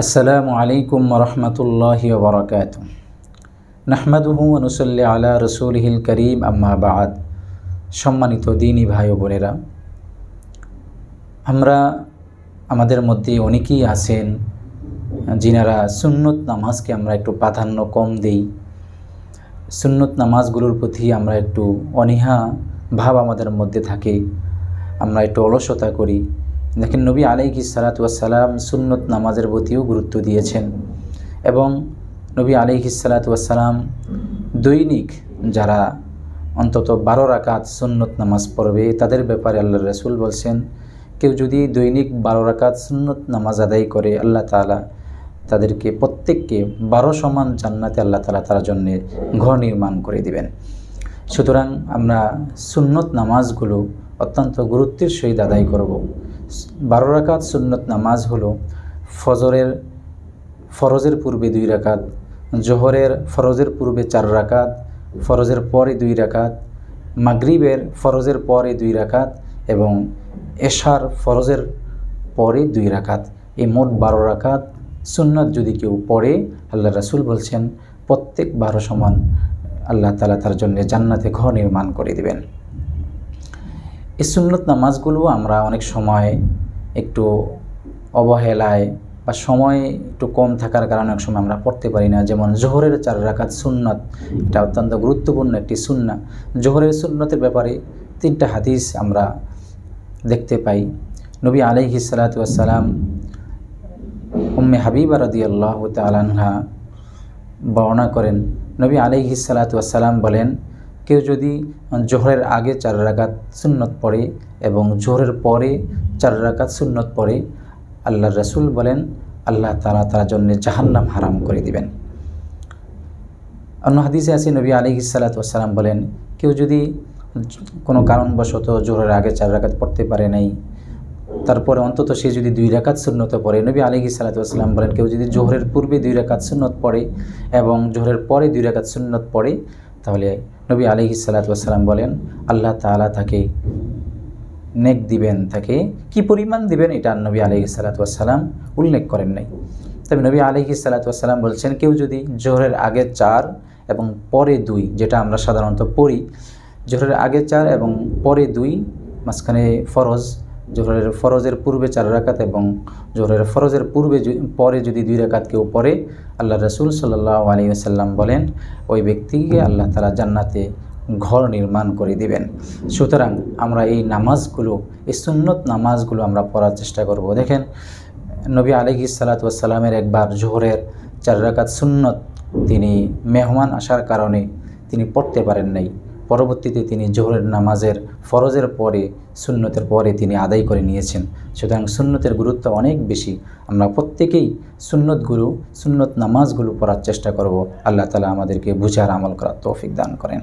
আসসালামু আলাইকুম রহমতুল্লাহি ওবরাকাত নাহমাদুহু অনুসল্লি আলা রসুলহিল করিম, আম্মা বাদ। সম্মানিত দিনী ভাই ও বোনেরা, আমরা আমাদের মধ্যে অনেকেই আছেন যিনারা সুন্নত নামাজকে আমরা একটু প্রাধান্য কম দেই। সুন্নত নামাজগুলোর প্রতি আমরা একটু অনীহা ভাব আমাদের মধ্যে থাকে, আমরা একটু অলসতা করি। দেখেন নবী আলাইকি সালাতাম সুন্নত নামাজের প্রতিও গুরুত্ব দিয়েছেন। এবং নবী আলাইহি সালাতাম দৈনিক যারা অন্তত বারো রাকাত সুন্নত নামাজ পড়বে, তাদের ব্যাপারে আল্লাহ রসুল বলছেন, কেউ যদি দৈনিক বারো রাকাত সুন্নত নামাজ আদায় করে, আল্লাহ তালা তাদেরকে প্রত্যেককে বারো সমান জান্নাতে আল্লাহ তালা তার জন্যে ঘর নির্মাণ করে দিবেন। সুতরাং আমরা সুন্নত নামাজগুলো অত্যন্ত গুরুত্বের সহিত আদায় করব। বারো রাকাত সুন্নত নামাজ হলো ফজরের ফরজের পূর্বে দুই রাকাত, জোহরের ফরজের পূর্বে চার রাকাত, ফরজের পরে দুই রাকাত, মাগরিবের ফরজের পরে দুই রাকাত এবং এশার ফরজের পরে দুই রাকাত। এই মোট বারো রাকাত সুন্নত যদি কেউ পড়ে, আল্লাহ রাসুল বলছেন, প্রত্যেক বারো সমান আল্লাহ তালা তার জন্য জান্নাতে ঘর নির্মাণ করে দিবেন। এই সুন্নত নামাজগুলো আমরা অনেক সময় একটু অবহেলায় বা সময় একটু কম থাকার কারণে অনেক সময় আমরা পড়তে পারি না। যেমন জোহরের চার রাকাত সুন্নত, এটা অত্যন্ত গুরুত্বপূর্ণ একটি সুন্না। জোহরের সুন্নতের ব্যাপারে তিনটা হাদিস আমরা দেখতে পাই। নবী আলাইহি সালাতাম উম্মে হাবিবা আল্লাহ তালানহা বর্ণনা করেন। নবী আলাইহি সালাতাম বলেন কেউ যদি জোহরের আগে চার রাকাত সুন্নত পড়ে এবং জোহরের পরে চার রাকাত সুন্নত পড়ে আল্লাহ রসুল বলেন, আল্লাহ তালা তার জন্য জাহান্নাম হারাম করে দিবেন। অন্য হাদিসে আছে, নবী আলী সালাতাম বলেন, কেউ যদি কোনো কারণবশত জোহরের আগে চার রাকাত পড়তে পারে নাই, তারপরে অন্তত সে যদি দুই রাকাত সুন্নত পড়ে, নবী আলী সালাতাম বলেন, কেউ যদি জোহরের পূর্বে দুই রাকাত সুন্নত পড়ে এবং জোহরের পরে দুই রাকাত সুন্নত পড়ে, তাহলে নবী আলহি সালাতাম বলেন, আল্লাহ তালা তাকে নেক দিবেন, তাকে কি পরিমাণ দিবেন এটা নবী আলহি সালাতাম উল্লেখ করেন নাই। তবে নবী আলহি সালাতাম বলছেন, কেউ যদি জোহরের আগে চার এবং পরে দুই, যেটা আমরা সাধারণত পড়ি, জোহরের আগে চার এবং পরে দুই, মাঝখানে ফরজ জোহরের ফরজের পূর্বে চার রাকাত এবং জোহরের ফরজের পূর্বে পরে যদি দুই রাকাত কেউ পড়ে, আল্লাহ রসুল সাল্লাহ আলী আসাল্লাম বলেন, ওই ব্যক্তিকে আল্লাহ তালা জান্নাতে ঘর নির্মাণ করে দিবেন। সুতরাং আমরা এই নামাজগুলো, এই সুন্নত নামাজগুলো আমরা পড়ার চেষ্টা করব। দেখেন, নবী আলহি সালাতামের একবার জোহরের চার রাকাত সুন্নত তিনি মেহমান আসার কারণে তিনি পড়তে পারেন নাই। পরবর্তীতে তিনি জোহরের নামাজের ফরজের পরে, সুন্নতের পরে তিনি আদায় করে নিয়েছেন। সুতরাং সুন্নতের গুরুত্ব অনেক বেশি। আমরা প্রত্যেকেই সুন্নতগুলো সুন্নত নামাজগুলো পড়ার চেষ্টা করব। আল্লাহ তালা আমাদেরকে বুঝার আমল করার তৌফিক দান করেন।